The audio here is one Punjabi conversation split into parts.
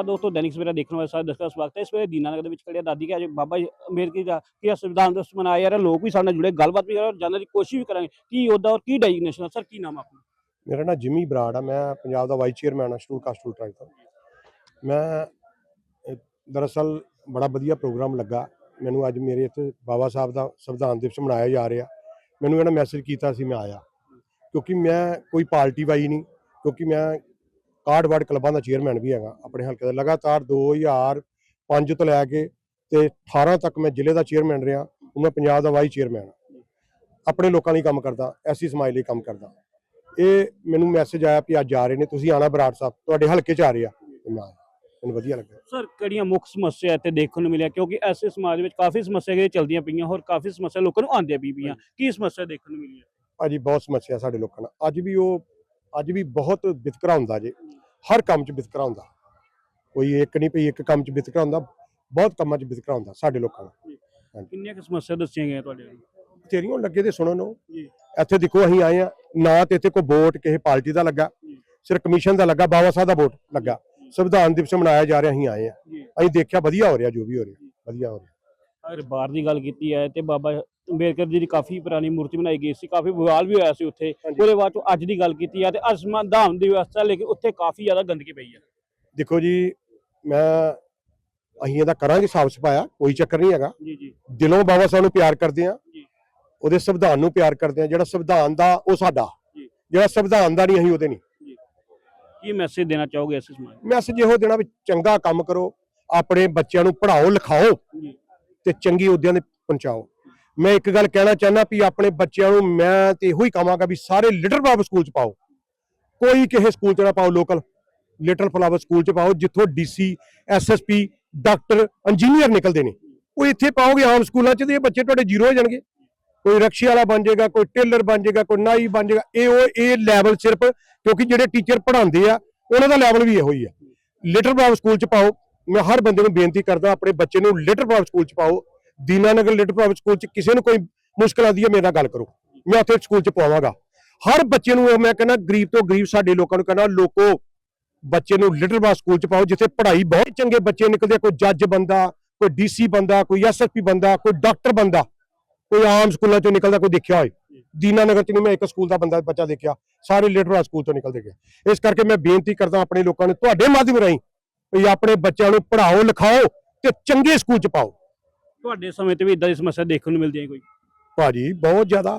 ਨਮਸਕਾਰ ਦੋਸਤੋ ਦੈਨਿਕ ਸਵੇਰਾ ਦੇਖਣ ਵਾਲੇ ਸਾਰੇ ਦਰਸ਼ਕਾਂ ਦਾ ਸਵਾਗਤ ਹੈ। ਇਸ ਵੇਲੇ ਦੀਨਾਨਗਰ ਦੇ ਵਿੱਚ ਖੜੇ ਦਾਦੀ ਕਿ ਅੱਜ ਬਾਬਾ ਅੰਬੇਦਕਰ ਦਾ ਕੀ ਸੰਵਿਧਾਨ ਦਿਵਸ ਮਨਾਇਆ ਜਾ ਰਿਹਾ, ਲੋਕ ਵੀ ਸਾਡੇ ਨਾਲ ਜੁੜੇ, ਗੱਲਬਾਤ ਵੀ ਕਰਾਂਗੇ, ਜਾਣਨ ਦੀ ਕੋਸ਼ਿਸ਼ ਵੀ ਕਰਾਂਗੇ, ਕੀ ਉਹਦਾ ਔਰ ਕੀ ਡੈਜਿਗਨੇਸ਼ਨ ਸਰ, ਕੀ ਨਾਮ ਆਪਣਾ? ਮੇਰਾ ਨਾਮ ਜਿਮੀ ਬਰਾੜ ਆ, ਮੈਂ ਪੰਜਾਬ ਦਾ ਵਾਈਸ ਚੇਅਰਮੈਨ ਆ ਸ਼ਡੂਲ ਕਾਸਟ ਸ਼ਡੂਲ ਟ੍ਰਾਈਬ ਦਾ। ਮੈਂ ਦਰਅਸਲ ਬੜਾ ਵਧੀਆ ਪ੍ਰੋਗਰਾਮ ਲੱਗਾ। ਮੈਨੂੰ ਅੱਜ ਮੇਰੇ ਇੱਥੇ ਬਾਬਾ ਸਾਹਿਬ ਦਾ ਸੰਵਿਧਾਨ ਦਿਵਸ ਮਨਾਇਆ ਜਾ ਰਿਹਾ। ਮੈਨੂੰ ਇਹਨਾਂ ਮੈਸੇਜ ਕੀਤਾ ਸੀ, ਮੈਂ ਆਇਆ। ਕਿਉਂਕਿ ਮੈਂ ਕੋਈ ਪਾਰਟੀ ਵਾਈ ਨਹੀਂ, ਕਿਉਂਕਿ ਮੈਂ ਕਾਰਡ ਵਾਰਡ ਕਲੱਬਾਂ ਦਾ ਚੇਅਰਮੈਨ ਵੀ ਹੈਗਾ ਆਪਣੇ ਹਲਕੇ ਦਾ। ਲਗਾਤਾਰ 2005 ਤੋਂ ਲੈ ਕੇ ਤੇ 18 ਤੱਕ ਮੈਂ ਜ਼ਿਲ੍ਹੇ ਦਾ ਚੇਅਰਮੈਨ ਰਿਹਾ ਮੈਂ ਪੰਜਾਬ ਦਾ ਵਾਈਸ ਚੇਅਰਮੈਨ। ਆਪਣੇ ਲੋਕਾਂ ਲਈ ਕੰਮ ਕਰਦਾ ਐਸੀ ਸਮਾਜ ਲਈ ਕੰਮ ਕਰਦਾ। ਇਹ ਮੈਨੂੰ ਮੈਸੇਜ ਆਇਆ ਵੀ ਅੱਜ ਆ ਰਹੇ ਨੇ ਤੁਸੀਂ ਆਣਾ ਬਰਾੜ ਸਾਹਿਬ ਤੁਹਾਡੇ ਹਲਕੇ 'ਚ ਆ ਰਹੇ ਆ। ਮੈਨੂੰ ਵਧੀਆ ਲੱਗਾ ਸਰ ਕਿਹੜੀਆਂ ਮੁੱਖ ਸਮੱਸਿਆ ਇੱਥੇ ਦੇਖਣ ਨੂੰ ਮਿਲਿਆ? ਕਿਉਂਕਿ ਐਸੇ ਸਮਾਜ ਵਿੱਚ ਕਾਫੀ ਸਮੱਸਿਆ ਜਿਹੜੇ ਚੱਲਦੀਆਂ ਪਈਆਂ ਹੋਰ ਕਾਫੀ ਸਮੱਸਿਆ ਲੋਕਾਂ ਨੂੰ ਆਉਂਦੀਆਂ ਵੀ ਪਈਆਂ। ਕੀ ਸਮੱਸਿਆ ਦੇਖਣ ਨੂੰ ਮਿਲੀ ਹੈ ਭਾਜੀ ਬਹੁਤ ਸਮੱਸਿਆ ਸਾਡੇ ਲੋਕਾਂ ਨਾਲ। ਅੱਜ ਵੀ ਉਹ ਅੱਜ ਵੀ ਬਹੁਤ ਵਿਤਕਰਾ ਹੁੰਦਾ ਜੇ। ਹਰ ਕੰਮ 'ਚ ਵਿਤਕਰਾ ਹੁੰਦਾ। ਕੋਈ ਇੱਕ ਨਹੀਂ ਪਈ ਇੱਕ ਕੰਮ 'ਚ ਵਿਤਕਰਾ ਹੁੰਦਾ ਬਹੁਤ ਕੰਮਾਂ 'ਚ ਵਿਤਕਰਾ ਹੁੰਦਾ ਸਾਡੇ ਲੋਕਾਂ ਨਾਲ ਕਿੰਨੀਆਂ ਕੁ ਸਮੱਸਿਆ ਦੱਸੀਆਂ ਗਈਆਂ ਤੁਹਾਡੇ ਤੇਰੀਆਂ ਲੱਗੇ ਤੇ ਸੁਣੋ ਨੂੰ। ਇੱਥੇ ਦੇਖੋ ਅਸੀਂ ਆਏ ਆ ਨਾ ਤੇ ਇੱਥੇ ਕੋਈ ਵੋਟ ਕਿਸੇ ਪਾਰਟੀ ਦਾ ਲੱਗਾ। ਸਿਰ ਕਮਿਸ਼ਨ ਦਾ ਲੱਗਾ ਬਾਬਾ ਸਾਹਿਬ ਦਾ ਵੋਟ ਲੱਗਾ। ਸੰਵਿਧਾਨ ਦਿਵਸ ਮਨਾਇਆ ਜਾ ਰਿਹਾ ਅਸੀਂ ਆਏ ਆ। ਅਸੀਂ ਦੇਖਿਆ ਵਧੀਆ ਹੋ ਰਿਹਾ ਜੋ ਵੀ ਹੋ ਰਿਹਾ ਵਧੀਆ ਹੋ ਰਿਹਾ। ਅਗਰ ਬਾਹਰ ਦੀ ਗੱਲ ਕੀਤੀ ਹੈ ਤੇ ਬਾਬਾ ਅੰਬੇਦਕਰ ਜੀ ਦੀ ਕਾਫੀ ਪੁਰਾਣੀ ਮੂਰਤੀ ਬਣਾਈ ਗਈ ਸੀ ਕਾਫੀ ਵਿਵਾਦ ਵੀ ਹੋਇਆ ਸੀ ਉੱਥੇ। ਉਹਦੇ ਬਾਅਦ ਚੋਂ ਅੱਜ ਦੀ ਗੱਲ ਕੀਤੀ ਹੈ ਤੇ ਅਸਮਾਨ ਦੀ ਵਿਵਸਥਾ ਲੇਕਿਨ ਉੱਥੇ ਕਾਫੀ ਜ਼ਿਆਦਾ ਗੰਦਗੀ ਪਈ ਹੈ ਦੇਖੋ ਜੀ ਮੈਂ ਅਸੀਂ ਇਹਦਾ ਕਰਾਂਗੇ ਸਾਫ਼ ਸਫਾਇਆ ਕੋਈ ਚੱਕਰ ਨਹੀਂ ਹੈਗਾ। ਜੀ ਜੀ। ਦਿਲੋਂ ਬਾਬਾ ਸਾਹਿਬ ਨੂੰ ਪਿਆਰ ਕਰਦੇ ਆ ਜੀ। ਉਹਦੇ ਸੰਵਿਧਾਨ ਨੂੰ ਪਿਆਰ ਕਰਦੇ ਆ ਜਿਹੜਾ ਸੰਵਿਧਾਨ ਦਾ ਉਹ ਸਾਡਾ। ਜਿਹੜਾ ਸੰਵਿਧਾਨ ਦਾ ਨਹੀਂ ਅਸੀਂ ਉਹਦੇ ਨਹੀਂ। ਕੀ ਮੈਸੇਜ ਦੇਣਾ ਚਾਹੋਗੇ ਇਸ ਸਮਾਜ? ਮੈਸੇਜ ਇਹੋ ਦੇਣਾ ਵੀ ਚੰਗਾ ਕੰਮ ਕਰੋ ਆਪਣੇ ਬੱਚਿਆਂ ਨੂੰ ਪੜ੍ਹਾਓ ਲਿਖਾਓ ਤੇ ਚੰਗੀ ਅਹੁਦਿਆਂ ਤੇ ਪਹੁੰਚਾਓ। ਮੈਂ ਇੱਕ ਗੱਲ ਕਹਿਣਾ ਚਾਹੁੰਦਾ ਵੀ ਆਪਣੇ ਬੱਚਿਆਂ ਨੂੰ ਮੈਂ ਤੇ ਇਹੋ ਹੀ ਕਹਾਂਗਾ ਵੀ ਸਾਰੇ ਲਿਟਲ ਬਾਬ ਸਕੂਲ ਚ ਪਾਓ। ਕੋਈ ਕਿਸੇ ਸਕੂਲ ਚ ਨਾ ਪਾਓ ਲੋਕਲ ਲਿਟਲ ਫਲਾਵਰ ਸਕੂਲ ਚ ਪਾਓ ਜਿੱਥੋਂ ਡੀਸੀ ਐਸਐਸਪੀ ਡਾਕਟਰ ਇੰਜੀਨੀਅਰ ਨਿਕਲਦੇ ਨੇ। ਉਹ ਇੱਥੇ ਪਾਓਗੇ ਆਮ ਸਕੂਲਾਂ ਚ ਤੇ ਇਹ ਬੱਚੇ ਤੁਹਾਡੇ ਜ਼ੀਰੋ ਹੋ ਜਾਣਗੇ। ਕੋਈ ਰਕਸ਼ੇ ਵਾਲਾ ਬਣ ਜਾਏਗਾ, ਕੋਈ ਟੇਲਰ ਬਣ ਜਾਏਗਾ, ਕੋਈ ਨਾਈ ਬਣ ਜਾਏਗਾ। ਇਹ ਉਹ, ਇਹ ਲੈਵਲ ਸਿਰਫ ਕਿਉਂਕਿ ਜਿਹੜੇ ਟੀਚਰ ਪੜ੍ਹਾਉਂਦੇ ਆ, ਉਹਨਾਂ ਦਾ ਲੈਵਲ ਵੀ ਇਹੋ ਹੀ ਆ। ਲਿਟਲ ਬਾਬ ਸਕੂਲ ਚ ਪਾਓ। ਮੈਂ ਹਰ ਬੰਦੇ ਨੂੰ ਬੇਨਤੀ ਕਰਦਾ, ਆਪਣੇ ਬੱਚੇ ਨੂੰ ਲਿਟਲ ਬਾਬ ਸਕੂਲ ਚ ਪਾਓ। ਦੀਨਾਨਗਰ ਲਿਟਲ ਬਾਬ ਸਕੂਲ ਚ ਕਿਸੇ ਨੂੰ ਕੋਈ ਮੁਸ਼ਕਲ ਆਉਂਦੀ ਹੈ ਮੇਰੇ ਨਾਲ ਗੱਲ ਕਰੋ। ਮੈਂ ਉੱਥੇ ਸਕੂਲ ਚ ਪਾਵਾਂਗਾ ਹਰ ਬੱਚੇ ਨੂੰ ਮੈਂ ਕਹਿੰਦਾ ਗਰੀਬ ਤੋਂ ਗਰੀਬ ਸਾਡੇ ਲੋਕਾਂ ਨੂੰ ਕਹਿੰਦਾ ਲੋਕੋ ਬੱਚੇ ਨੂੰ ਲਿਟਲ ਸਕੂਲ ਚ ਪਾਓ ਜਿੱਥੇ ਪੜ੍ਹਾਈ ਬਹੁਤ ਚੰਗੇ ਬੱਚੇ ਨਿਕਲਦੇ ਆ, ਕੋਈ ਜੱਜ ਬੰਦਾ ਕੋਈ ਡੀਸੀ ਬੰਦਾ ਕੋਈ ਐਸਐਸਪੀ ਬੰਦਾ ਕੋਈ ਡਾਕਟਰ ਬੰਦਾ ਕੋਈ ਆਮ ਸਕੂਲਾਂ ਚੋਂ ਨਿਕਲਦਾ ਕੋਈ ਦੇਖਿਆ ਹੋਏ। ਦੀਨਾਨਗਰ ਚ ਨਹੀਂ ਮੈਂ ਇੱਕ ਸਕੂਲ ਦਾ ਬੰਦਾ ਬੱਚਾ ਦੇਖਿਆ ਸਾਰੇ ਲਿਟਲ ਸਕੂਲ ਤੋਂ ਨਿਕਲਦੇ ਗਏ। ਇਸ ਕਰਕੇ ਮੈਂ ਬੇਨਤੀ ਕਰਦਾ ਆਪਣੇ ਲੋਕਾਂ ਨੂੰ ਤੁਹਾਡੇ ਮਾਧਿਅਮ ਰਾਹੀਂ ਵੀ ਆਪਣੇ ਬੱਚਿਆਂ ਨੂੰ ਪੜ੍ਹਾਓ ਲਿਖਾਓ ਤੇ ਚੰਗੇ ਸਕੂਲ ਚ ਪਾਓ। ਤੁਹਾਡੇ ਸਮੇਂ ਤੇ ਵੀ ਇਦਾਂ ਦੀ ਸਮੱਸਿਆ ਦੇਖਣ ਨੂੰ ਮਿਲਦੀ ਹੈ ਕੋਈ? ਭਾਜੀ ਬਹੁਤ ਜ਼ਿਆਦਾ।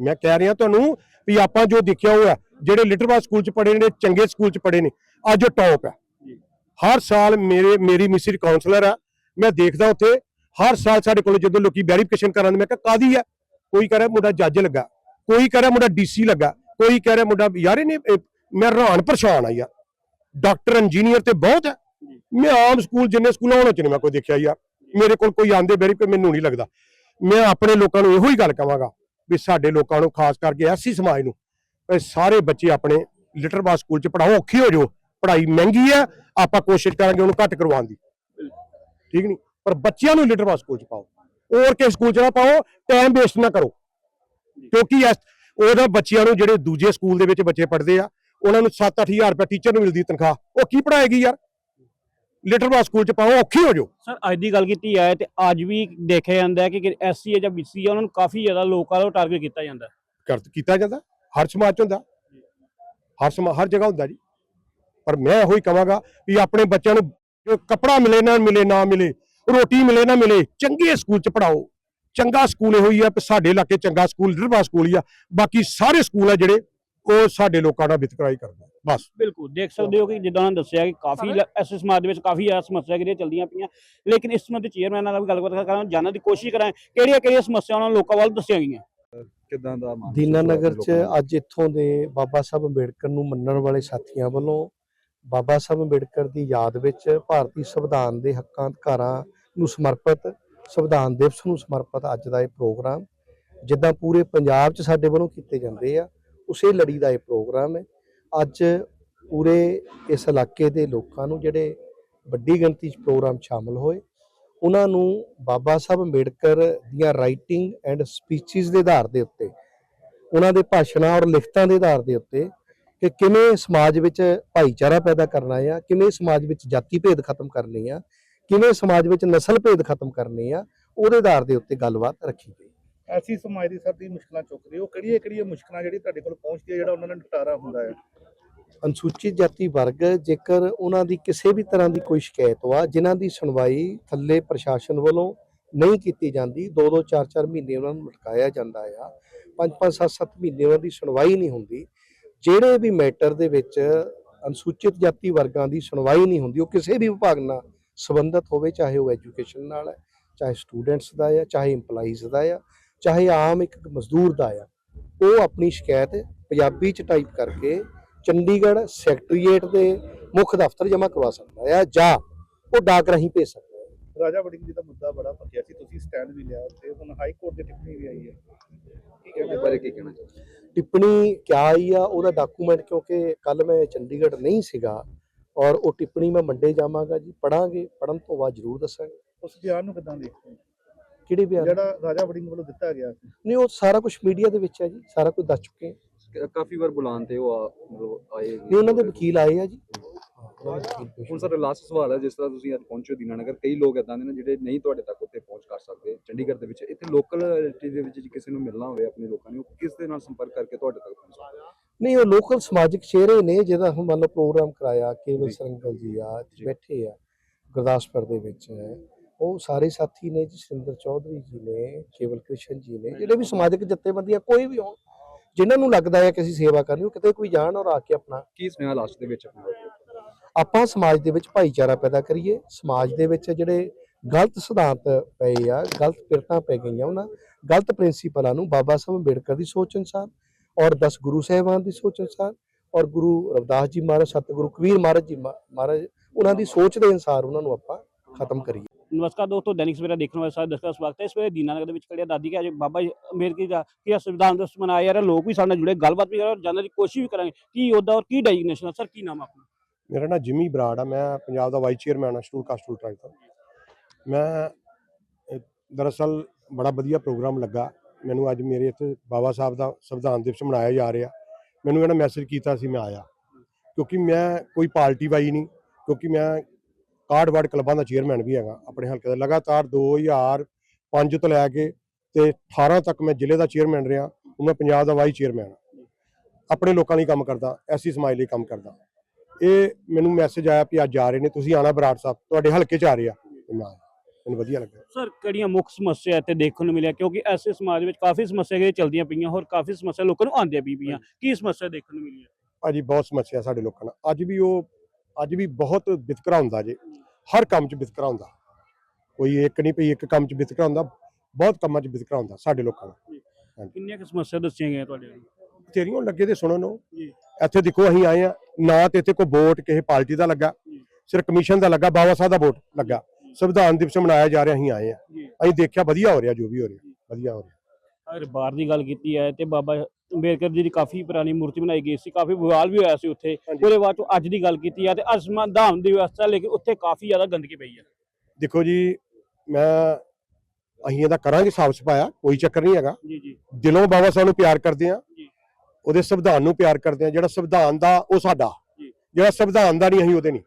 ਮੈਂ ਕਹਿ ਰਿਹਾ ਤੁਹਾਨੂੰ ਵੀ ਆਪਾਂ ਜੋ ਦੇਖਿਆ ਹੋਇਆ ਜਿਹੜੇ ਲਿਟਰਵਾ ਸਕੂਲ ਚ ਪੜ੍ਹੇ ਨੇ ਚੰਗੇ ਸਕੂਲ ਚ ਪੜ੍ਹੇ ਨੇ ਅੱਜ ਉਹ ਟੌਪ ਹੈ। ਹਰ ਸਾਲ ਮੇਰੇ ਮੇਰੀ ਮਿਸਰੀ ਕਾਉਂਸਲਰ ਆ ਮੈਂ ਦੇਖਦਾ ਉੱਥੇ ਹਰ ਸਾਲ ਸਾਡੇ ਕੋਲ ਜਦੋਂ ਲੋਕੀ ਵੈਰੀਫਿਕੇਸ਼ਨ ਕਰਾਂਦੇ ਮੈਂ ਕਿਹਾ ਕਾਦੀ ਹੈ? ਕੋਈ ਕਹ ਰਿਹਾ ਮੁੰਡਾ ਜੱਜ ਲੱਗਾ ਕੋਈ ਕਹ ਰਿਹਾ ਮੁੰਡਾ ਡੀਸੀ ਲੱਗਾ ਕੋਈ ਕਹਿ ਰਿਹਾ ਮੁੰਡਾ ਯਾਰ ਇਹਨੇ ਇਹ- ਮੈਂ ਹੈਰਾਨ ਪਰੇਸ਼ਾਨ ਆ ਯਾਰ। ਡਾਕਟਰ ਇੰਜੀਨੀਅਰ ਤੇ ਬਹੁਤ ਹੈ। ਮੈਂ ਆਮ ਸਕੂਲ ਜਿੰਨੇ ਸਕੂਲਾਂ ਹੋਣਾ ਚ ਨਹੀਂ ਮੈਂ ਕੋਈ ਦੇਖਿਆ ਯਾਰ। ਮੇਰੇ ਕੋਲ ਕੋਈ ਆਂਦੇ ਵੈਰੀਫਿਕ ਮੈਨੂੰ ਨਹੀਂ ਲੱਗਦਾ। ਮੈਂ ਆਪਣੇ ਲੋਕਾਂ ਨੂੰ ਇਹੋ ਹੀ ਗੱਲ ਕਹਾਂਗਾ ਵੀ ਸਾਡੇ ਲੋਕਾਂ ਨੂੰ ਖਾਸ ਕਰਕੇ ਐਸੀ ਸਮਾਜ ਨੂੰ ਵੀ ਸਾਰੇ ਬੱਚੇ ਆਪਣੇ ਲਿਟਰ ਬਾਸ ਸਕੂਲ ਚ ਪੜਾਓ ਔਖੀ ਹੋ ਜਾਓ। ਪੜ੍ਹਾਈ ਮਹਿੰਗੀ ਹੈ, ਆਪਾਂ ਕੋਸ਼ਿਸ਼ ਕਰਾਂਗੇ ਉਹਨੂੰ ਘੱਟ ਕਰਵਾਉਣ ਦੀ। ਠੀਕ ਨਹੀਂ? ਪਰ ਬੱਚਿਆਂ ਨੂੰ ਲਿਟਰ ਬਾਸ ਸਕੂਲ ਚ ਪਾਓ। ਹੋਰ ਕਿਸੇ ਸਕੂਲ ਚ ਨਾ ਪਾਓ ਟਾਈਮ ਵੇਸਟ ਨਾ ਕਰੋ। ਕਿਉਂਕਿ ਇਸ ਉਹਦਾ ਬੱਚਿਆਂ ਨੂੰ ਜਿਹੜੇ ਦੂਜੇ ਸਕੂਲ ਦੇ ਵਿੱਚ ਬੱਚੇ ਪੜ੍ਹਦੇ ਆ, ਉਹਨਾਂ ਨੂੰ 7-8000 ਰੁਪਏ ਟੀਚਰ ਨੂੰ ਮਿਲਦੀ ਤਨਖਾਹ। ਉਹ ਕੀ ਪੜਾਏਗੀ ਯਾਰ? ਲਿਟਰ ਬਾਸ ਸਕੂਲ ਚ ਪਾਓ ਔਖੀ ਹੋ ਜਾਓ। ਸਰ ਅੱਜ ਦੀ ਗੱਲ ਕੀਤੀ ਹੈ ਤੇ ਅੱਜ ਵੀ ਦੇਖਿਆ ਜਾਂਦਾ ਹੈ ਕਿ ਐਸਸੀ ਜਾਂ ਬੀਸੀ ਹੈ ਉਹਨਾਂ ਨੂੰ ਕਾਫੀ ਜ਼ਿਆਦਾ ਲੋਕਾਂ ਵੱਲੋਂ ਟਾਰਗੇਟ ਕੀਤਾ ਜਾਂਦਾ ਕਰ ਕੀਤਾ ਜਾਂਦਾ ਹਰ ਸਮਾਜ 'ਚ ਹੁੰਦਾ। ਹਰ ਸਮਾ ਹਰ ਜਗ੍ਹਾ ਹੁੰਦਾ ਜੀ। ਪਰ ਮੈਂ ਇਹੋ ਹੀ ਕਹਾਂਗਾ ਵੀ ਆਪਣੇ ਬੱਚਿਆਂ ਨੂੰ ਜੋ ਕੱਪੜਾ ਮਿਲੇ ਨਾ ਮਿਲੇ ਨਾ ਮਿਲੇ ਰੋਟੀ ਮਿਲੇ ਨਾ ਮਿਲੇ ਚੰਗੇ ਸਕੂਲ 'ਚ ਪੜਾਓ ਚੰਗਾ ਸਕੂਲ ਇਹੋ ਹੀ ਆ ਸਾਡੇ ਇਲਾਕੇ ਚੰਗਾ ਸਕੂਲ ਰਿਰਵਾ ਸਕੂਲ ਹੀ ਆ। ਬਾਕੀ ਸਾਰੇ ਸਕੂਲ ਆ ਜਿਹੜੇ ਉਹ ਸਾਡੇ ਲੋਕਾਂ ਨਾਲ ਵਿਤਕਰਾਈ ਕਰਦੇ ਆ। ਬਸ ਬਿਲਕੁਲ ਦੇਖ ਸਕਦੇ ਹੋ ਕਿ ਜਿੱਦਾਂ ਉਹਨਾਂ ਦੱਸਿਆ ਕਿ ਕਾਫੀ ਐਸੇ ਸਮਾਜ ਦੇ ਵਿੱਚ ਕਾਫੀ ਜ਼ਿਆਦਾ ਸਮੱਸਿਆ ਜਿਹੜੀਆਂ ਚੱਲਦੀਆਂ ਪਈਆਂ ਲੇਕਿਨ ਇਸ ਸੰਬੰਧੀ ਚੇਅਰਮੈਨ ਨਾਲ ਵੀ ਗੱਲਬਾਤ ਕਰਾਂ ਜਾਣਨ ਦੀ ਕੋਸ਼ਿਸ਼ ਕਰਾਂ ਕਿਹੜੀਆਂ ਕਿਹੜੀਆਂ ਸਮੱਸਿਆਵਾਂ ਉਹਨਾਂ ਲੋਕਾਂ ਵੱਲ ਦੱਸੀਆਂ ਗਈਆਂ ਕਿਦਾਂ ਦਾ ਦੀਨਾਨਗਰ ਚ ਦਾ? ਅੱਜ ਇੱਥੋਂ ਦੇ ਬਾਬਾ ਸਾਹਿਬ ਅੰਬੇਡਕਰ ਨੂੰ ਮੰਨਣ ਵਾਲੇ ਸਾਥੀਆਂ ਵੱਲੋਂ ਬਾਬਾ ਸਾਹਿਬ ਅੰਬੇਡਕਰ ਦੀ ਯਾਦ ਵਿੱਚ ਭਾਰਤੀ ਸੰਵਿਧਾਨ ਦੇ ਹੱਕਾਂ ਅਧਿਕਾਰਾਂ ਨੂੰ ਸਮਰਪਿਤ ਸੰਵਿਧਾਨ ਦਿਵਸ ਨੂੰ ਸਮਰਪਿਤ ਅੱਜ ਦਾ ਇਹ ਪ੍ਰੋਗਰਾਮ ਜਿੱਦਾਂ ਪੂਰੇ ਪੰਜਾਬ 'ਚ ਸਾਡੇ ਵੱਲੋਂ ਕੀਤੇ ਜਾਂਦੇ ਆ ਉਸੇ ਲੜੀ ਦਾ ਇਹ ਪ੍ਰੋਗਰਾਮ ਹੈ। ਅੱਜ ਪੂਰੇ ਇਸ ਇਲਾਕੇ ਦੇ ਲੋਕਾਂ ਨੂੰ ਜਿਹੜੇ ਵੱਡੀ ਗਿਣਤੀ 'ਚ ਪ੍ਰੋਗਰਾਮ 'ਚ ਸ਼ਾਮਲ ਹੋਏ, ਉਹਨਾਂ ਨੂੰ ਬਾਬਾ ਸਾਹਿਬ ਅੰਬੇਡਕਰ ਦੀਆਂ ਰਾਈਟਿੰਗ ਐਂਡ ਸਪੀਚਸ ਦੇ ਆਧਾਰ ਦੇ ਉੱਤੇ, ਉਹਨਾਂ ਦੇ ਭਾਸ਼ਣਾਂ ਔਰ ਲਿਖਤਾਂ ਦੇ ਆਧਾਰ ਦੇ ਉੱਤੇ ਕਿ ਕਿਵੇਂ ਸਮਾਜ ਵਿੱਚ ਭਾਈਚਾਰਾ ਪੈਦਾ ਕਰਨਾ ਆ, ਕਿਵੇਂ ਸਮਾਜ ਵਿੱਚ ਜਾਤੀ ਭੇਦ ਖਤਮ ਕਰਨੇ ਆ, ਕਿਵੇਂ ਸਮਾਜ ਵਿੱਚ ਨਸਲ ਭੇਦ ਖਤਮ ਕਰਨੇ ਆ, ਉਹਦੇ ਆਧਾਰ ਦੇ ਉੱਤੇ ਗੱਲਬਾਤ ਰੱਖੀ ਗਈ। ਐਸੀ ਸਮਾਜ ਦੀ ਸਰ ਦੀ ਮੁਸ਼ਕਲਾਂ ਚੁੱਕ ਰਹੇ ਹੋ। ਕਿਹੜੀਆਂ ਕਿਹੜੀਆਂ ਮੁਸ਼ਕਲਾਂ ਜਿਹੜੀ ਤੁਹਾਡੇ ਕੋਲ ਪਹੁੰਚਦੀ ਹੈ ਜਿਹੜਾ ਉਹਨਾਂ ਦਾ ਨਿਪਟਾਰਾ ਹੁੰਦਾ ਹੈ? ਅਨੁਸੂਚਿਤ ਜਾਤੀ ਵਰਗ, ਜੇਕਰ ਉਹਨਾਂ ਦੀ ਕਿਸੇ ਵੀ ਤਰ੍ਹਾਂ ਦੀ ਕੋਈ ਸ਼ਿਕਾਇਤ ਵਾ, ਜਿਨ੍ਹਾਂ ਦੀ ਸੁਣਵਾਈ ਥੱਲੇ ਪ੍ਰਸ਼ਾਸਨ ਵੱਲੋਂ ਨਹੀਂ ਕੀਤੀ ਜਾਂਦੀ 2-2 4-4 ਮਹੀਨੇ ਉਹਨਾਂ ਨੂੰ ਲਟਕਾਇਆ ਜਾਂਦਾ ਆ 5-5 7-7 ਮਹੀਨੇ ਉਹਨਾਂ ਦੀ ਸੁਣਵਾਈ ਨਹੀਂ ਹੁੰਦੀ, ਜਿਹੜੇ ਵੀ ਮੈਟਰ ਦੇ ਵਿੱਚ ਅਨੁਸੂਚਿਤ ਜਾਤੀ ਵਰਗਾਂ ਦੀ ਸੁਣਵਾਈ ਨਹੀਂ ਹੁੰਦੀ, ਉਹ ਕਿਸੇ ਵੀ ਵਿਭਾਗ ਨਾਲ ਸੰਬੰਧਿਤ ਹੋਵੇ, ਚਾਹੇ ਉਹ ਐਜੂਕੇਸ਼ਨ ਨਾਲ ਹੈ, ਚਾਹੇ ਸਟੂਡੈਂਟਸ ਦਾ ਆ, ਚਾਹੇ EMPLOYEES ਦਾ ਆ ਚਾਹੇ ਆਮ ਇੱਕ ਮਜ਼ਦੂਰ ਦਾ ਆ ਉਹ ਆਪਣੀ ਸ਼ਿਕਾਇਤ ਪੰਜਾਬੀ ਚ ਟਾਈਪ ਕਰਕੇ ਚੰਡੀਗੜ੍ਹ ਸੈਕਟਰੀਏਟ ਦੇ ਮੁੱਖ ਦਫ਼ਤਰ ਜਮ੍ਹਾਂ ਕਰਵਾ ਸਕਦਾ ਹੈ ਜਾਂ ਉਹ ਡਾਕ ਰਾਹੀਂ ਭੇਜ ਸਕਦਾ ਹੈ ਰਾਜਾ ਵੜਿੰਗ ਜੀ ਦਾ ਮੁੱਦਾ ਬੜਾ ਪੱਕਿਆ ਸੀ ਤੁਸੀਂ ਸਟੈਂਡ ਵੀ ਲਿਆ ਤੇ ਹੁਣ ਹਾਈ ਕੋਰਟ ਦੀ ਟਿੱਪਣੀ ਵੀ ਆਈ ਹੈ। ਕੀ ਕਹਿੰਦੇ ਬਾਰੇ ਕੀ ਕਹਿਣਾ ਚਾਹੁੰਦੇ ਟਿੱਪਣੀ ਕਿਆ ਆਈ ਆ ਉਹਦਾ ਡਾਕੂਮੈਂਟ ਕਿਉਂਕਿ ਕੱਲ ਮੈਂ ਚੰਡੀਗੜ੍ਹ ਨਹੀਂ ਸੀਗਾ ਔਰ ਉਹ ਟਿੱਪਣੀ ਮੈਂ ਮੰਡੇ ਜਾਵਾਂਗਾ ਜੀ ਪੜਾਂਗੇ ਪੜਨ ਤੋਂ ਬਾਅਦ ਜ਼ਰੂਰ ਦੱਸਾਂਗੇ। ਉਸ ਬਿਆਨ ਨੂੰ ਕਿਦਾਂ ਦੇਖਦੇ ਹੋ? ਕਿਹੜੇ ਬਿਆਨ? ਜਿਹੜਾ ਰਾਜਾ ਵੜਿੰਗ ਵੱਲੋਂ ਦਿੱਤਾ ਗਿਆ ਸੀ। ਨਹੀਂ ਉਹ ਸਾਰਾ ਕੁਝ ਮੀਡੀਆ ਦੇ ਵਿੱਚ ਹੈ ਜੀ ਸਾਰਾ ਕੁਝ ਦੱਸ ਚੁੱਕੇ ਹਾਂ ਕਾਫੀ ਵਾਰ ਬੁਲਾਉਣ ਤੇ ਉਹ ਆ- ਮਤਲਬ ਆਏ ਨਹੀਂ ਉਹਨਾਂ ਦੇ ਵਕੀਲ ਆਏ ਆ ਜੀ। ਹੁਣ ਸਰ ਲਾਸਟ ਸਵਾਲ ਹੈ ਜਿਸ ਤਰ੍ਹਾਂ ਤੁਸੀਂ ਅੱਜ ਪਹੁੰਚੇ ਹੋ ਦੀਨਾਨਗਰ ਕਈ ਲੋਕ ਇਦਾਂ ਦੇ ਨੇ ਜਿਹੜੇ ਨਹੀਂ ਤੁਹਾਡੇ ਤੱਕ ਉੱਥੇ ਪਹੁੰਚ ਕਰ ਸਕਦੇ ਚੰਡੀਗੜ੍ਹ ਦੇ ਵਿੱਚ। ਇੱਥੇ ਲੋਕਲ ਦੇ ਵਿੱਚ ਜੇ ਕਿਸੇ ਨੂੰ ਮਿਲਣਾ ਹੋਵੇ ਆਪਣੇ ਲੋਕਾਂ ਨੂੰ ਉਹ ਕਿਸ ਦੇ ਨਾਲ ਸੰਪਰਕ ਕਰਕੇ ਤੁਹਾਡੇ ਤੱਕ ਪਹੁੰਚ ਸਕਦਾ? ਨਹੀਂ ਉਹ ਲੋਕਲ ਸਮਾਜਿਕ ਚਿਹਰੇ ਨੇ ਜਿਹਦਾ ਹੁਣ ਮੰਨ ਲਓ ਪ੍ਰੋਗਰਾਮ ਕਰਾਇਆ ਕੇਵਲ ਜੀ। ਸਰੰਗਲ ਜੀ ਆ। ਬੈਠੇ ਆ ਗੁਰਦਾਸਪੁਰ ਦੇ ਵਿੱਚ। ਉਹ ਸਾਰੇ ਸਾਥੀ ਨੇ ਜੀ ਸੁਰਿੰਦਰ ਚੌਧਰੀ ਜੀ ਨੇ ਕੇਵਲ ਕ੍ਰਿਸ਼ਨ ਜੀ ਨੇ ਜਿਹੜੇ ਵੀ ਸਮਾਜਿਕ ਜਥੇਬੰਦੀਆਂ ਕੋਈ ਵੀ ਹੋਣ ਜਿਨ੍ਹਾਂ ਨੂੰ ਲੱਗਦਾ ਹੈ ਕਿ ਅਸੀਂ ਸੇਵਾ ਕਰਨੀ ਉਹ ਕਿਤੇ ਕੋਈ ਜਾਣ ਔਰ ਆ ਕੇ ਆਪਣਾ ਕੀ ਸੁਨੇਹਾ ਲਾਸਟ ਦੇ ਵਿੱਚ ਆਪਣਾ? ਆਪਾਂ ਸਮਾਜ ਦੇ ਵਿੱਚ ਭਾਈਚਾਰਾ ਪੈਦਾ ਕਰੀਏ ਸਮਾਜ ਦੇ ਵਿੱਚ ਜਿਹੜੇ ਗਲਤ ਸਿਧਾਂਤ ਪਏ ਆ ਗਲਤ ਪਿਰਤਾਂ ਪੈ ਗਈਆਂ ਉਹਨਾਂ ਗਲਤ ਪ੍ਰਿੰਸੀਪਲਾਂ ਨੂੰ ਬਾਬਾ ਸਾਹਿਬ ਅੰਬੇਡਕਰ ਦੀ ਸੋਚ ਅਨੁਸਾਰ ਔਰ 10 ਗੁਰੂ ਸਾਹਿਬਾਨ ਦੀ ਸੋਚ ਅਨੁਸਾਰ ਔਰ ਗੁਰੂ ਰਵਿਦਾਸ ਜੀ ਮਹਾਰਾਜ ਸਤਿਗੁਰੂ ਕਬੀਰ ਮਹਾਰਾਜ ਜੀ ਮਹਾ- ਮਹਾਰਾਜ ਉਹਨਾਂ ਦੀ ਸੋਚ ਦੇ ਅਨੁਸਾਰ ਉਹਨਾਂ ਨੂੰ ਆਪਾਂ ਖਤਮ ਕਰੀਏ। ਨਮਸਕਾਰ ਦੋਸਤੋ, ਦੈਨਿਕ ਸਵੇਰਾ ਦੇਖਣ ਵਾਲੇ ਸਾਰੇ ਦਰਸ਼ਕਾਂ ਦਾ ਸਵਾਗਤ ਹੈ। ਇਸ ਵੇਲੇ ਦੀਨਾਨਗਰ ਦੇ ਵਿੱਚ ਖੜਿਆ ਦਾਦੀ ਕਿ ਅੱਜ ਬਾਬਾ ਜੀ ਅੰਬੇਦਕਰ ਦਾ ਕੀ ਸੰਵਿਧਾਨ ਦਿਵਸ ਮਨਾਇਆ ਜਾ ਰਿਹਾ, ਲੋਕ ਵੀ ਸਾਡੇ ਨਾਲ ਜੁੜੇ, ਗੱਲਬਾਤ ਵੀ ਕਰਾਂਗੇ, ਜਾਣਨ ਦੀ ਕੋਸ਼ਿਸ਼ ਵੀ ਕਰਾਂਗੇ। ਕੀ ਉਹਦਾ ਔਰ ਕੀ ਡੈਜਿਗਨੇਸ਼ਨ ਹੈ ਸਰ, ਕੀ ਨਾਮ ਆਪਣਾ? ਮੇਰਾ ਨਾਮ ਜਿਮੀ ਬਰਾੜ ਆ। ਮੈਂ ਪੰਜਾਬ ਦਾ ਵਾਈਸ ਚੇਅਰਮੈਨ ਆ, ਸਟੂਲ ਕਾਸਟੂਲ ਟਰੱਕ ਦਾ ਮੈਂ ਦਰਅਸਲ ਬੜਾ ਵਧੀਆ ਪ੍ਰੋਗਰਾਮ ਲੱਗਾ। ਮੈਨੂੰ ਅੱਜ ਮੇਰੇ ਇੱਥੇ ਬਾਬਾ ਸਾਹਿਬ ਦਾ ਸੰਵਿਧਾਨ ਦਿਵਸ ਮਨਾਇਆ ਜਾ ਰਿਹਾ। ਮੈਨੂੰ ਇਹਨਾਂ ਮੈਸੇਜ ਕੀਤਾ ਸੀ, ਮੈਂ ਆਇਆ। ਕਿਉਂਕਿ ਮੈਂ ਕੋਈ ਪਾਰਟੀ ਵਾਈ ਨਹੀਂ, ਕਿਉਂਕਿ ਮੈਂ ਕਾਰਡ ਵਾਰਡ ਕਲੱਬਾਂ ਦਾ ਚੇਅਰਮੈਨ ਵੀ ਹੈਗਾ ਆਪਣੇ ਹਲਕੇ ਦਾ। ਲਗਾਤਾਰ 2005 ਤੋਂ ਲੈ ਕੇ ਤੇ 18 ਤੱਕ ਮੈਂ ਜ਼ਿਲ੍ਹੇ ਦਾ ਚੇਅਰਮੈਨ ਰਿਹਾ ਹੁਣ ਮੈਂ ਪੰਜਾਬ ਦਾ ਵਾਈਸ ਚੇਅਰਮੈਨ ਆਪਣੇ ਲੋਕਾਂ ਲਈ ਕੰਮ ਕਰਦਾ ਐਸੀ ਸਮਾਜ ਲਈ ਕੰਮ ਕਰਦਾ। ਇਹ ਮੈਨੂੰ ਮੈਸੇਜ ਆਇਆ ਵੀ ਅੱਜ ਆ ਰਹੇ ਨੇ ਤੁਸੀਂ ਆਣਾ ਬਰਾੜ ਸਾਹਿਬ ਤੁਹਾਡੇ ਹਲਕੇ 'ਚ ਆ ਰਹੇ ਆ। ਮੈਂ। ਮੈਨੂੰ ਵਧੀਆ ਲੱਗਾ ਸਰ ਕਿਹੜੀਆਂ ਮੁੱਖ ਸਮੱਸਿਆ ਇੱਥੇ ਦੇਖਣ ਨੂੰ ਮਿਲਿਆ? ਕਿਉਂਕਿ ਐਸੇ ਸਮਾਜ ਵਿੱਚ ਕਾਫੀ ਸਮੱਸਿਆ ਜਿਹੜੇ ਚੱਲਦੀਆਂ ਪਈਆਂ ਹੋਰ ਕਾਫੀ ਸਮੱਸਿਆ ਲੋਕਾਂ ਨੂੰ ਆਉਂਦੀਆਂ ਵੀ ਪਈਆਂ। ਕੀ ਸਮੱਸਿਆ ਦੇਖਣ ਨੂੰ ਮਿਲੀ ਹੈ ਭਾਜੀ ਬਹੁਤ ਸਮੱਸਿਆ ਸਾਡੇ ਲੋਕਾਂ ਨਾਲ। ਅੱਜ ਵੀ ਉਹ ਅੱਜ ਵੀ ਬਹੁਤ ਵਿਤਕਰਾ ਹੁੰਦਾ ਜੇ। ਹਰ ਕੰਮ 'ਚ ਵਿਤਕਰਾ ਹੁੰਦਾ। ਕੋਈ ਇੱਕ ਨਹੀਂ ਪਈ ਇੱਕ ਕੰਮ 'ਚ ਵਿਤਕਰਾ ਹੁੰਦਾ। ਬਹੁਤ ਕੰਮਾਂ 'ਚ ਵਿਤਕਰਾ ਹੁੰਦਾ ਸਾਡੇ ਲੋਕਾਂ ਨਾਲ ਕਿੰਨੀਆਂ ਕੁ ਸਮੱਸਿਆ ਦੱਸੀਆਂ ਗਈਆਂ ਤੁਹਾਡੇ? ਤੇਰੀਆਂ ਲੱਗੇ ਤੇ ਸੁਣੋ ਨੂੰ। ਇੱਥੇ ਦੇਖੋ ਅਸੀਂ ਆਏ ਆ ਨਾ ਤੇ ਇੱਥੇ ਕੋਈ ਵੋਟ ਕਿਸੇ ਪਾਰਟੀ ਦਾ ਲੱਗਾ। ਜੀ। ਸਿਰਫ ਕਮਿਸ਼ਨ ਦਾ ਲੱਗਾ ਬਾਬਾ ਸਾਹਿਬ ਦਾ ਵੋਟ ਲੱਗਾ। ਸੰਵਿਧਾਨ ਦਿਵਸ ਮਨਾਇਆ ਜਾ ਰਿਹਾ ਅਸੀਂ ਆਏ ਆ ਅਸੀਂ ਦੇਖਿਆ ਵਧੀਆ ਹੋ ਰਿਹਾ ਜੋ ਵੀ ਹੋ ਰਿਹਾ ਵਧੀਆ ਹੋ ਰਿਹਾ। ਅਗਰ ਬਾਹਰ ਦੀ ਗੱਲ ਕੀਤੀ ਹੈ ਤੇ ਬਾਬਾ ਅੰਬੇਦਕਰ ਜੀ ਦੀ ਕਾਫੀ ਪੁਰਾਣੀ ਮੂਰਤੀ ਬਣਾਈ ਗਈ ਸੀ ਕਾਫੀ ਵਿਵਾਦ ਵੀ ਹੋਇਆ ਸੀ ਉੱਥੇ। ਉਹਦੇ ਬਾਅਦ ਚੋਂ ਅੱਜ ਦੀ ਗੱਲ ਕੀਤੀ ਹੈ ਤੇ ਅਸਮਾਨ ਦੀ ਵਿਵਸਥਾ ਲੈ ਕੇ ਉੱਥੇ ਕਾਫੀ ਜ਼ਿਆਦਾ ਗੰਦਗੀ ਪਈ ਹੈ ਦੇਖੋ ਜੀ ਮੈਂ ਅਸੀਂ ਇਹਦਾ ਕਰਾਂਗੇ ਸਾਫ਼ ਸਫਾਇਆ ਕੋਈ ਚੱਕਰ ਨਹੀਂ ਹੈਗਾ। ਜੀ ਜੀ। ਦਿਲੋਂ ਬਾਬਾ ਸਾਹਿਬ ਨੂੰ ਪਿਆਰ ਕਰਦੇ ਆ। ਜੀ। ਉਹਦੇ ਸੰਵਿਧਾਨ ਨੂੰ ਪਿਆਰ ਕਰਦੇ ਆ ਜਿਹੜਾ ਸੰਵਿਧਾਨ ਦਾ ਉਹ ਸਾਡਾ। ਜਿਹੜਾ ਸੰਵਿਧਾਨ ਦਾ ਨਹੀਂ ਅਸੀਂ ਉਹਦੇ ਨਹੀਂ।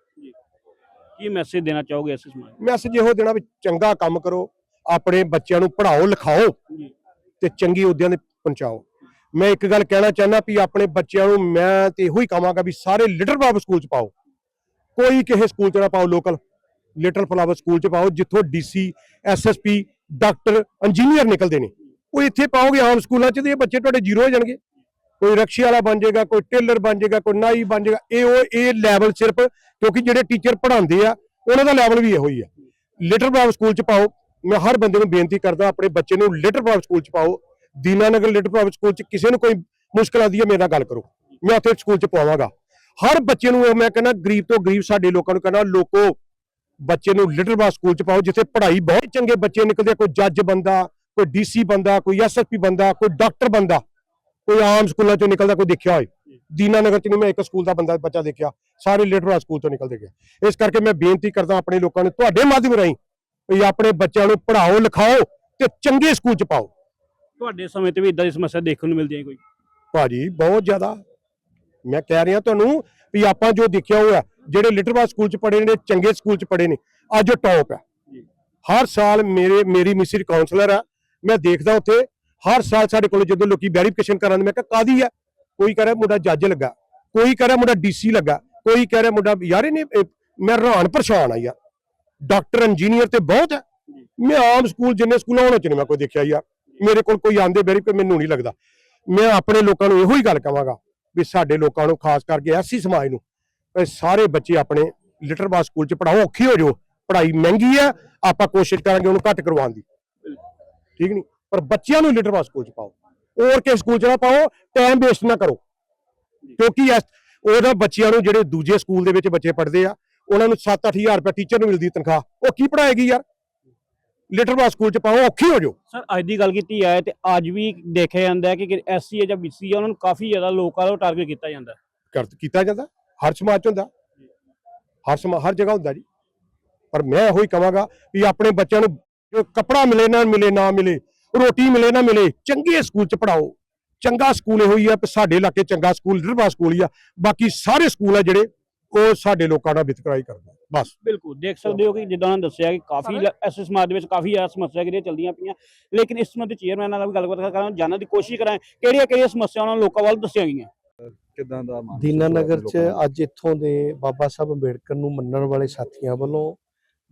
ਕੀ ਮੈਸੇਜ ਦੇਣਾ ਚਾਹੋਗੇ ਇਸ ਸਮਾਜ? ਮੈਸੇਜ ਇਹੋ ਦੇਣਾ ਵੀ ਚੰਗਾ ਕੰਮ ਕਰੋ ਆਪਣੇ ਬੱਚਿਆਂ ਨੂੰ ਪੜ੍ਹਾਓ ਲਿਖਾਓ ਤੇ ਚੰਗੀ ਅਹੁਦਿਆਂ ਤੇ ਪਹੁੰਚਾਓ। ਮੈਂ ਇੱਕ ਗੱਲ ਕਹਿਣਾ ਚਾਹੁੰਦਾ ਵੀ ਆਪਣੇ ਬੱਚਿਆਂ ਨੂੰ ਮੈਂ ਤੇ ਇਹੋ ਹੀ ਕਹਾਂਗਾ ਵੀ ਸਾਰੇ ਲਿਟਲ ਬਾਬ ਸਕੂਲ ਚ ਪਾਓ। ਕੋਈ ਕਿਸੇ ਸਕੂਲ ਚ ਨਾ ਪਾਓ ਲੋਕਲ ਲਿਟਲ ਫਲਾਵਰ ਸਕੂਲ ਚ ਪਾਓ, ਜਿੱਥੋਂ ਡੀਸੀ ਐਸਐਸਪੀ ਡਾਕਟਰ ਇੰਜੀਨੀਅਰ ਨਿਕਲਦੇ ਨੇ। ਉਹ ਇੱਥੇ ਪਾਓਗੇ ਆਮ ਸਕੂਲਾਂ ਚ ਤੇ ਇਹ ਬੱਚੇ ਤੁਹਾਡੇ ਜ਼ੀਰੋ ਹੋ ਜਾਣਗੇ। ਕੋਈ ਰਕਸ਼ੇ ਵਾਲਾ ਬਣ ਜਾਏਗਾ, ਕੋਈ ਟੇਲਰ ਬਣ ਜਾਏਗਾ, ਕੋਈ ਨਾਈ ਬਣ ਜਾਏਗਾ। ਇਹ ਉਹ, ਇਹ ਲੈਵਲ ਸਿਰਫ ਕਿਉਂਕਿ ਜਿਹੜੇ ਟੀਚਰ ਪੜ੍ਹਾਉਂਦੇ ਆ, ਉਹਨਾਂ ਦਾ ਲੈਵਲ ਵੀ ਇਹੋ ਹੀ ਆ। ਲਿਟਲ ਬਾਬ ਸਕੂਲ ਚ ਪਾਓ। ਮੈਂ ਹਰ ਬੰਦੇ ਨੂੰ ਬੇਨਤੀ ਕਰਦਾ, ਆਪਣੇ ਬੱਚੇ ਨੂੰ ਲਿਟਲ ਬਾਬ ਸਕੂਲ ਚ ਪਾਓ। ਦੀਨਾਨਗਰ ਲਿਟਲ ਸਕੂਲ ਚ ਕਿਸੇ ਨੂੰ ਕੋਈ ਮੁਸ਼ਕਲ ਆਉਂਦੀ ਹੈ ਮੇਰੇ ਨਾਲ ਗੱਲ ਕਰੋ। ਮੈਂ ਉੱਥੇ ਸਕੂਲ ਚ ਪਵਾਵਾਂਗਾ ਹਰ ਬੱਚੇ ਨੂੰ ਮੈਂ ਕਹਿੰਦਾ ਗਰੀਬ ਤੋਂ ਗਰੀਬ ਸਾਡੇ ਲੋਕਾਂ ਨੂੰ ਕਹਿੰਦਾ ਲੋਕੋ ਬੱਚੇ ਨੂੰ ਲਿਟਲ ਸਕੂਲ ਚ ਪਾਓ ਜਿੱਥੇ ਪੜ੍ਹਾਈ ਬਹੁਤ ਚੰਗੇ ਬੱਚੇ ਨਿਕਲਦੇ ਆ, ਕੋਈ ਜੱਜ ਬੰਦਾ ਕੋਈ ਡੀਸੀ ਬੰਦਾ ਕੋਈ ਐਸਐਸਪੀ ਬੰਦਾ ਕੋਈ ਡਾਕਟਰ ਬੰਦਾ ਕੋਈ ਆਮ ਸਕੂਲਾਂ ਚੋਂ ਨਿਕਲਦਾ ਕੋਈ ਦੇਖਿਆ ਹੋਏ। ਦੀਨਾਨਗਰ ਚ ਨਹੀਂ ਮੈਂ ਇੱਕ ਸਕੂਲ ਦਾ ਬੰਦਾ ਬੱਚਾ ਦੇਖਿਆ ਸਾਰੇ ਲਿਟਲ ਸਕੂਲ ਤੋਂ ਨਿਕਲਦੇ ਗਏ। ਇਸ ਕਰਕੇ ਮੈਂ ਬੇਨਤੀ ਕਰਦਾ ਆਪਣੇ ਲੋਕਾਂ ਨੂੰ ਤੁਹਾਡੇ ਮਾਧਿਅਮ ਰਾਹੀਂ ਵੀ ਆਪਣੇ ਬੱਚਿਆਂ ਨੂੰ ਪੜ੍ਹਾਓ ਲਿਖਾਓ ਤੇ ਚੰਗੇ ਸਕੂਲ ਚ ਪਾਓ। ਤੁਹਾਡੇ ਸਮੇਂ ਤੇ ਵੀ ਇਦਾਂ ਦੀ ਸਮੱਸਿਆ ਦੇਖਣ ਨੂੰ ਮਿਲਦੀ ਹੈ ਕੋਈ? ਭਾਜੀ ਬਹੁਤ ਜ਼ਿਆਦਾ। ਮੈਂ ਕਹਿ ਰਿਹਾ ਤੁਹਾਨੂੰ ਵੀ ਆਪਾਂ ਜੋ ਦੇਖਿਆ ਹੋਇਆ ਜਿਹੜੇ ਲਿਟਰਵਾ ਸਕੂਲ ਚ ਪੜ੍ਹੇ ਨੇ ਚੰਗੇ ਸਕੂਲ ਚ ਪੜ੍ਹੇ ਨੇ ਅੱਜ ਉਹ ਟੌਪ ਹੈ। ਹਰ ਸਾਲ ਮੇਰੇ ਮੇਰੀ ਮਿਸਿਰ ਕਾਉਂਸਲਰ ਆ ਮੈਂ ਦੇਖਦਾ ਉੱਥੇ ਹਰ ਸਾਲ ਸਾਡੇ ਕੋਲ ਜਦੋਂ ਲੋਕੀ ਵੈਰੀਫਿਕੇਸ਼ਨ ਕਰਾਂਦੇ ਮੈਂ ਕਿਹਾ ਕਾਦੀ ਹੈ? ਕੋਈ ਕਹ ਰਿਹਾ ਮੁੰਡਾ ਜੱਜ ਲੱਗਾ ਕੋਈ ਕਹ ਰਿਹਾ ਮੁੰਡਾ ਡੀਸੀ ਲੱਗਾ ਕੋਈ ਕਹਿ ਰਿਹਾ ਮੁੰਡਾ ਯਾਰ ਇਹਨੇ ਇਹ- ਮੈਂ ਹੈਰਾਨ ਪਰੇਸ਼ਾਨ ਆ ਯਾਰ। ਡਾਕਟਰ ਇੰਜੀਨੀਅਰ ਤੇ ਬਹੁਤ ਹੈ। ਮੈਂ ਆਮ ਸਕੂਲ ਜਿੰਨੇ ਸਕੂਲਾਂ ਹੋਣਾ ਚ ਨਹੀਂ ਮੈਂ ਕੋਈ ਦੇਖਿਆ ਯਾਰ। ਮੇਰੇ ਕੋਲ ਕੋਈ ਆਂਦੇ ਕੋਈ ਮੈਨੂੰ ਨਹੀਂ ਲੱਗਦਾ। ਮੈਂ ਆਪਣੇ ਲੋਕਾਂ ਨੂੰ ਇਹੋ ਹੀ ਗੱਲ ਕਵਾਂਗਾ ਵੀ ਸਾਡੇ ਲੋਕਾਂ ਨੂੰ ਖਾਸ ਕਰਕੇ ਐਸੀ ਸਮਾਜ ਨੂੰ ਵੀ ਸਾਰੇ ਬੱਚੇ ਆਪਣੇ ਲਿਟਰ ਬਾਸ ਸਕੂਲ ਚ ਪੜਾਓ ਔਖੀ ਹੋ ਜਾਓ। ਪੜ੍ਹਾਈ ਮਹਿੰਗੀ ਹੈ, ਆਪਾਂ ਕੋਸ਼ਿਸ਼ ਕਰਾਂਗੇ ਉਹਨੂੰ ਘੱਟ ਕਰਵਾਉਣ ਦੀ। ਠੀਕ ਨਹੀਂ? ਪਰ ਬੱਚਿਆਂ ਨੂੰ ਲਿਟਰ ਬਾਸ ਸਕੂਲ ਚ ਪਾਓ। ਹੋਰ ਕਿਸੇ ਸਕੂਲ ਚ ਨਾ ਪਾਓ ਟਾਈਮ ਵੇਸਟ ਨਾ ਕਰੋ। ਕਿਉਂਕਿ ਇਸ ਉਹਦਾ ਬੱਚਿਆਂ ਨੂੰ ਜਿਹੜੇ ਦੂਜੇ ਸਕੂਲ ਦੇ ਵਿੱਚ ਬੱਚੇ ਪੜ੍ਹਦੇ ਆ, ਉਹਨਾਂ ਨੂੰ 7-8000 ਰੁਪਏ ਟੀਚਰ ਨੂੰ ਮਿਲਦੀ ਤਨਖਾਹ। ਉਹ ਕੀ ਪੜਾਏਗੀ ਯਾਰ? ਲਿਟਰ ਬਾਸ ਸਕੂਲ ਚ ਪਾਓ ਔਖੀ ਹੋ ਜਾਓ। ਸਰ ਅੱਜ ਦੀ ਗੱਲ ਕੀਤੀ ਹੈ ਤੇ ਅੱਜ ਵੀ ਦੇਖਿਆ ਜਾਂਦਾ ਹੈ ਕਿ ਐਸਸੀ ਹੈ ਜਾਂ ਬੀਸੀ ਹੈ ਉਹਨਾਂ ਨੂੰ ਕਾਫੀ ਜ਼ਿਆਦਾ ਲੋਕਾਂ ਦਾ ਟਾਰਗੇਟ ਕੀਤਾ ਜਾਂਦਾ ਕਰ ਕੀਤਾ ਜਾਂਦਾ ਹਰ ਸਮਾਜ 'ਚ ਹੁੰਦਾ। ਹਰ ਸਮਾ ਹਰ ਜਗ੍ਹਾ ਹੁੰਦਾ ਜੀ। ਪਰ ਮੈਂ ਇਹੋ ਹੀ ਕਹਾਂਗਾ ਵੀ ਆਪਣੇ ਬੱਚਿਆਂ ਨੂੰ ਜੋ ਕੱਪੜਾ ਮਿਲੇ ਨਾ ਮਿਲੇ ਨਾ ਮਿਲੇ ਰੋਟੀ ਮਿਲੇ ਨਾ ਮਿਲੇ ਚੰਗੇ ਸਕੂਲ 'ਚ ਪੜਾਓ ਚੰਗਾ ਸਕੂਲ ਇਹੋ ਹੀ ਆ ਕਿ ਸਾਡੇ ਇਲਾਕੇ ਚੰਗਾ ਸਕੂਲ ਲਿਟਰਵਾ ਸਕੂਲ ਹੀ ਆ। ਬਾਕੀ ਸਾਰੇ ਸਕੂਲ ਆ ਜਿਹੜੇ ਉਹ ਸਾਡੇ ਲੋਕਾਂ ਦਾ ਵਿਤਕਰਾਈ ਕਰਦੇ ਬਸ ਬਿਲਕੁਲ ਦੇਖ ਸਕਦੇ ਹੋ ਕਿ ਜਿੱਦਾਂ ਉਹਨਾਂ ਦੱਸਿਆ ਕਿ ਕਾਫੀ ਐਸੇ ਸਮਾਜ ਦੇ ਵਿੱਚ ਕਾਫੀ ਆ ਸਮੱਸਿਆ ਜਿਹੜੀਆਂ ਚੱਲਦੀਆਂ ਪਈਆਂ ਲੇਕਿਨ ਇਸ ਸੰਬੰਧੀ ਚੇਅਰਮੈਨ ਨਾਲ ਵੀ ਗੱਲਬਾਤ ਕਰਾਂ ਜਾਣਨ ਦੀ ਕੋਸ਼ਿਸ਼ ਕਰਾਂ ਕਿਹੜੀਆਂ ਕਿਹੜੀਆਂ ਸਮੱਸਿਆਵਾਂ ਉਹਨਾਂ ਲੋਕਾਂ ਵੱਲ ਦੱਸੀਆਂ ਗਈਆਂ ਕਿਦਾਂ ਦਾ ਮਾਹੌਲ ਦੀਨਾਨਗਰ ਚ ਦਾ? ਅੱਜ ਇੱਥੋਂ ਦੇ ਬਾਬਾ ਸਾਹਿਬ ਅੰਬੇਡਕਰ ਨੂੰ ਮੰਨਣ ਵਾਲੇ ਸਾਥੀਆਂ ਵੱਲੋਂ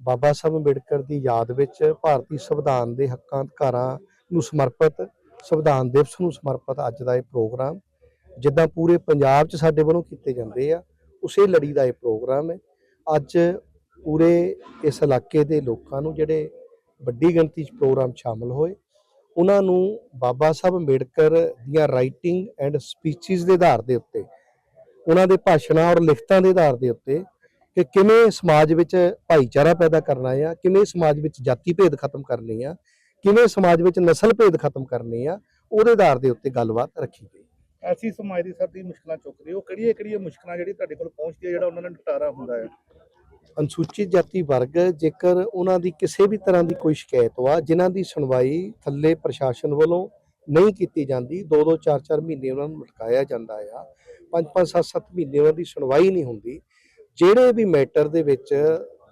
ਬਾਬਾ ਸਾਹਿਬ ਅੰਬੇਡਕਰ ਦੀ ਯਾਦ ਵਿੱਚ ਭਾਰਤੀ ਸੰਵਿਧਾਨ ਦੇ ਹੱਕਾਂ ਅਧਿਕਾਰਾਂ ਨੂੰ ਸਮਰਪਿਤ ਸੰਵਿਧਾਨ ਦਿਵਸ ਨੂੰ ਸਮਰਪਿਤ ਅੱਜ ਦਾ ਇਹ ਪ੍ਰੋਗਰਾਮ ਜਿੱਦਾਂ ਪੂਰੇ ਪੰਜਾਬ 'ਚ ਸਾਡੇ ਵੱਲੋਂ ਕੀਤੇ ਜਾਂਦੇ ਆ ਉਸੇ ਲੜੀ ਦਾ ਇਹ ਪ੍ਰੋਗਰਾਮ ਹੈ। ਅੱਜ ਪੂਰੇ ਇਸ ਇਲਾਕੇ ਦੇ ਲੋਕਾਂ ਨੂੰ ਜਿਹੜੇ ਵੱਡੀ ਗਿਣਤੀ 'ਚ ਪ੍ਰੋਗਰਾਮ ਸ਼ਾਮਲ ਹੋਏ, ਉਹਨਾਂ ਨੂੰ ਬਾਬਾ ਸਾਹਿਬ ਅੰਬੇਡਕਰ ਦੀਆਂ ਰਾਈਟਿੰਗ ਐਂਡ ਸਪੀਚਸ ਦੇ ਆਧਾਰ ਦੇ ਉੱਤੇ, ਉਹਨਾਂ ਦੇ ਭਾਸ਼ਣਾਂ ਔਰ ਲਿਖਤਾਂ ਦੇ ਆਧਾਰ ਦੇ ਉੱਤੇ ਕਿ ਕਿਵੇਂ ਸਮਾਜ ਵਿੱਚ ਭਾਈਚਾਰਾ ਪੈਦਾ ਕਰਨਾ ਆ, ਕਿਵੇਂ ਸਮਾਜ ਵਿੱਚ ਜਾਤੀ ਭੇਦ ਖਤਮ ਕਰਨੀ ਆ, ਕਿਵੇਂ ਸਮਾਜ ਵਿੱਚ ਨਸਲ ਭੇਦ ਖਤਮ ਕਰਨੀ ਆ, ਉਹਦੇ ਆਧਾਰ ਦੇ ਉੱਤੇ ਗੱਲਬਾਤ ਰੱਖੀ ਗਈ। ਐਸੀ ਸਮਾਜ ਦੀ ਸਰ ਦੀ ਮੁਸ਼ਕਲਾਂ ਚੁੱਕਦੇ ਹੋ। ਕਿਹੜੀਆਂ ਕਿਹੜੀਆਂ ਮੁਸ਼ਕਲਾਂ ਜਿਹੜੀ ਤੁਹਾਡੇ ਕੋਲ ਪਹੁੰਚਦੀ ਹੈ ਜਿਹੜਾ ਉਹਨਾਂ ਨਾਲ ਨਿਪਟਾਰਾ ਹੁੰਦਾ ਹੈ? ਅਨੁਸੂਚਿਤ ਜਾਤੀ ਵਰਗ, ਜੇਕਰ ਉਹਨਾਂ ਦੀ ਕਿਸੇ ਵੀ ਤਰ੍ਹਾਂ ਦੀ ਕੋਈ ਸ਼ਿਕਾਇਤ ਵਾ, ਜਿਨ੍ਹਾਂ ਦੀ ਸੁਣਵਾਈ ਥੱਲੇ ਪ੍ਰਸ਼ਾਸਨ ਵੱਲੋਂ ਨਹੀਂ ਕੀਤੀ ਜਾਂਦੀ 2-2 4-4 ਮਹੀਨੇ ਉਹਨਾਂ ਨੂੰ ਲਟਕਾਇਆ ਜਾਂਦਾ ਆ 5-5 7-7 ਮਹੀਨੇ ਉਹਨਾਂ ਦੀ ਸੁਣਵਾਈ ਨਹੀਂ ਹੁੰਦੀ, ਜਿਹੜੇ ਵੀ ਮੈਟਰ ਦੇ ਵਿੱਚ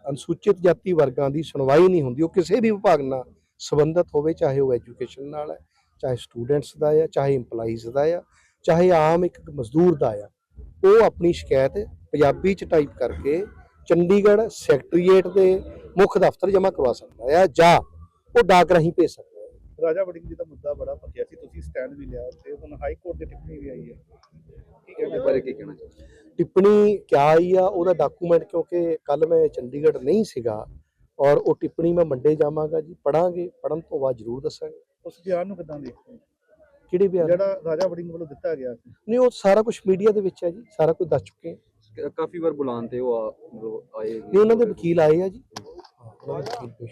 ਅਨੁਸੂਚਿਤ ਜਾਤੀ ਵਰਗਾਂ ਦੀ ਸੁਣਵਾਈ ਨਹੀਂ ਹੁੰਦੀ, ਉਹ ਕਿਸੇ ਵੀ ਵਿਭਾਗ ਨਾਲ ਸੰਬੰਧਿਤ ਹੋਵੇ, ਚਾਹੇ ਉਹ ਐਜੂਕੇਸ਼ਨ ਨਾਲ ਹੈ, ਚਾਹੇ ਸਟੂਡੈਂਟਸ ਦਾ ਆ, ਚਾਹੇ EMPLOYEES ਦਾ ਆ ਚਾਹੇ ਆਮ ਇੱਕ ਮਜ਼ਦੂਰ ਦਾ ਆ ਉਹ ਆਪਣੀ ਸ਼ਿਕਾਇਤ ਪੰਜਾਬੀ ਚ ਟਾਈਪ ਕਰਕੇ ਚੰਡੀਗੜ੍ਹ ਸੈਕਟਰੀਏਟ ਦੇ ਮੁੱਖ ਦਫ਼ਤਰ ਜਮ੍ਹਾਂ ਕਰਵਾ ਸਕਦਾ ਹੈ ਜਾਂ ਉਹ ਡਾਕ ਰਾਹੀਂ ਭੇਜ ਸਕਦਾ ਹੈ ਰਾਜਾ ਵੜਿੰਗ ਜੀ ਦਾ ਮੁੱਦਾ ਬੜਾ ਪੱਕਿਆ ਸੀ ਤੁਸੀਂ ਸਟੈਂਡ ਵੀ ਲਿਆ ਤੇ ਹੁਣ ਹਾਈ ਕੋਰਟ ਦੀ ਟਿੱਪਣੀ ਵੀ ਆਈ ਹੈ। ਕੀ ਇਹਦੇ ਕਹਿੰਦੇ ਬਾਰੇ ਕੀ ਕਹਿਣਾ ਚਾਹੁੰਦੇ ਟਿੱਪਣੀ ਕਿਆ ਆਈ ਆ ਉਹਦਾ ਡਾਕੂਮੈਂਟ ਕਿਉਂਕਿ ਕੱਲ ਮੈਂ ਚੰਡੀਗੜ੍ਹ ਨਹੀਂ ਸੀਗਾ ਔਰ ਉਹ ਟਿੱਪਣੀ ਮੈਂ ਮੰਡੇ ਜਾਵਾਂਗਾ ਜੀ ਪੜਾਂਗੇ ਪੜਨ ਤੋਂ ਬਾਅਦ ਜ਼ਰੂਰ ਦੱਸਾਂਗੇ। ਉਸ ਬਿਆਨ ਨੂੰ ਕਿਦਾਂ ਦੇਖਦੇ ਹੋ? ਕਿਹੜੇ ਬਿਆਨ ਜਿਹੜਾ ਰਾਜਾ ਵੜਿੰਗ ਵੱਲੋਂ ਦਿੱਤਾ ਗਿਆ ਸੀ। ਨਹੀਂ ਉਹ ਸਾਰਾ ਕੁਝ ਮੀਡੀਆ ਦੇ ਵਿੱਚ ਹੈ ਜੀ ਸਾਰਾ ਕੁਝ ਦੱਸ ਚੁੱਕੇ ਹਾਂ। ਕਾਫੀ ਵਾਰ ਬੁਲਾਉਣ ਤੇ ਉਹ ਆ- ਮਤਲਬ ਆਏ ਨਹੀਂ ਉਹਨਾਂ ਦੇ ਵਕੀਲ ਆਏ ਆ ਜੀ।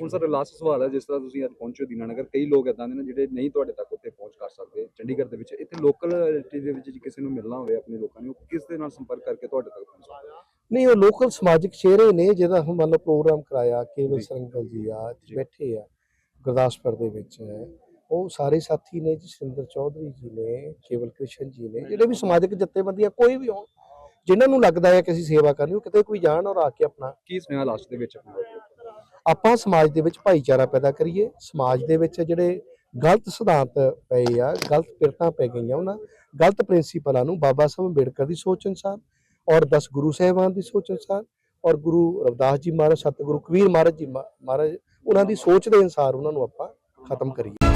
ਹੁਣ ਸਰ ਲਾਸਟ ਸਵਾਲ ਹੈ ਜਿਸ ਤਰ੍ਹਾਂ ਤੁਸੀਂ ਅੱਜ ਪਹੁੰਚੇ ਹੋ ਦੀਨਾਨਗਰ ਕਈ ਲੋਕ ਇਦਾਂ ਦੇ ਨੇ ਜਿਹੜੇ ਨਹੀਂ ਤੁਹਾਡੇ ਤੱਕ ਉੱਥੇ ਪਹੁੰਚ ਕਰ ਸਕਦੇ ਚੰਡੀਗੜ੍ਹ ਦੇ ਵਿੱਚ। ਇੱਥੇ ਲੋਕਲ ਦੇ ਵਿੱਚ ਜੇ ਕਿਸੇ ਨੂੰ ਮਿਲਣਾ ਹੋਵੇ ਆਪਣੇ ਲੋਕਾਂ ਨੂੰ ਉਹ ਕਿਸ ਦੇ ਨਾਲ ਸੰਪਰਕ ਕਰਕੇ ਤੁਹਾਡੇ ਤੱਕ ਪਹੁੰਚ ਸਕਦੇ? ਨਹੀਂ ਉਹ ਲੋਕਲ ਸਮਾਜਿਕ ਚਿਹਰੇ ਨੇ ਜਿਹਦਾ ਹੁਣ ਮੰਨ ਲਓ ਪ੍ਰੋਗਰਾਮ ਕਰਾਇਆ ਕੇਵਲ। ਸਰੰਗਲ ਜੀ ਆ ਇੱਥੇ। ਬੈਠੇ ਆ ਗੁਰਦਾਸਪੁਰ ਦੇ ਵਿੱਚ। ਉਹ ਸਾਰੇ ਸਾਥੀ ਨੇ ਜੀ ਸਿੰਦਰ ਚੌਧਰੀ ਜੀ ਨੇ ਕੇਵਲ ਕ੍ਰਿਸ਼ਨ ਜੀ ਨੇ ਜਿਹੜੇ ਵੀ ਸਮਾਜਿਕ ਜਥੇਬੰਦੀਆਂ ਕੋਈ ਵੀ ਹੋਣ ਜਿਨ੍ਹਾਂ ਨੂੰ ਲੱਗਦਾ ਹੈ ਕਿ ਅਸੀਂ ਸੇਵਾ ਕਰਨੀ ਉਹ ਕਿਤੇ ਕੋਈ ਜਾਣ ਔਰ ਆ ਕੇ ਆਪਣਾ ਕੀ ਸੁਨੇਹਾ ਲਾਸਟ ਦੇ ਵਿੱਚ ਆਪਾਂ ਸਮਾਜ ਦੇ ਵਿੱਚ ਭਾਈਚਾਰਾ ਪੈਦਾ ਕਰੀਏ ਸਮਾਜ ਦੇ ਵਿੱਚ ਜਿਹੜੇ ਗਲਤ ਸਿਧਾਂਤ ਪਏ ਆ ਗਲਤ ਪਿਰਤਾਂ ਪੈ ਗਈਆਂ ਉਹਨਾਂ ਗਲਤ ਪ੍ਰਿੰਸੀਪਲਾਂ ਨੂੰ ਬਾਬਾ ਸਾਹਿਬ ਅੰਬੇਡਕਰ ਦੀ ਸੋਚ ਅਨੁਸਾਰ ਔਰ 10 ਗੁਰੂ ਸਾਹਿਬਾਨ ਦੀ ਸੋਚ ਅਨੁਸਾਰ ਔਰ ਗੁਰੂ ਰਵਿਦਾਸ ਜੀ ਮਹਾਰਾਜ ਸਤਿਗੁਰੂ ਕਬੀਰ ਮਹਾਰਾਜ ਜੀ ਮਹਾ- ਮਹਾਰਾਜ ਉਹਨਾਂ ਦੀ ਸੋਚ ਦੇ ਅਨੁਸਾਰ ਉਹਨਾਂ ਨੂੰ ਆਪਾਂ ਖਤਮ ਕਰੀਏ।